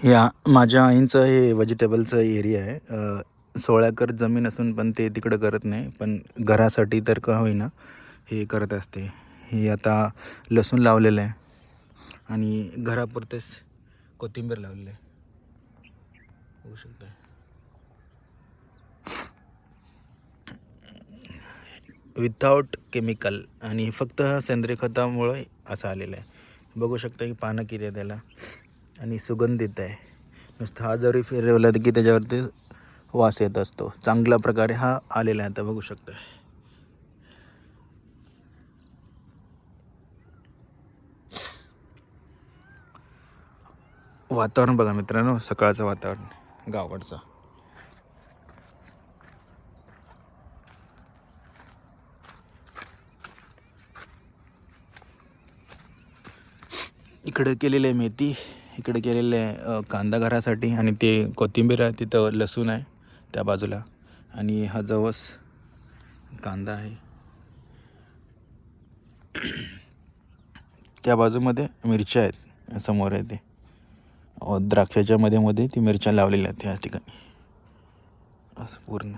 या माझ्या आईंचं हे व्हेजिटेबलचं एरिया आहे. सोळा एकर जमीन असून पण ते तिकडं करत नाही पण घरासाठी तर का होईना हे करत असते. हे आता लसूण लावलेलं आहे आणि घरापुरतेच कोथिंबीर लावलेलं आहे. होऊ शकतं विथाऊट केमिकल आणि फक्त सेंद्रिय खतामुळे असं आलेलं आहे. बघू शकता की पानं किती आहे त्याला आणि सुगंधित आहे. नुसतं हा जरी फिरवला की त्याच्यावरती वास येत असतो. चांगल्या प्रकारे हा आलेला आहे आता बघू शकतो वातावरण बघा मित्रांनो सकाळचं वातावरण गावाकडचं. इकडे केलेलं आहे मेथी. इकडे केलेलं आहे कांदा घरासाठी आणि ते कोथिंबीर आहे तिथं लसूण आहे त्या बाजूला. आणि हा जवस कांदा आहे. त्या बाजूमध्ये मिरच्या आहेत समोर आहे ते. द्राक्षाच्या मध्ये मध्ये ती मिरच्या लावलेल्या आहेत ह्या ठिकाणी. असं पूर्ण.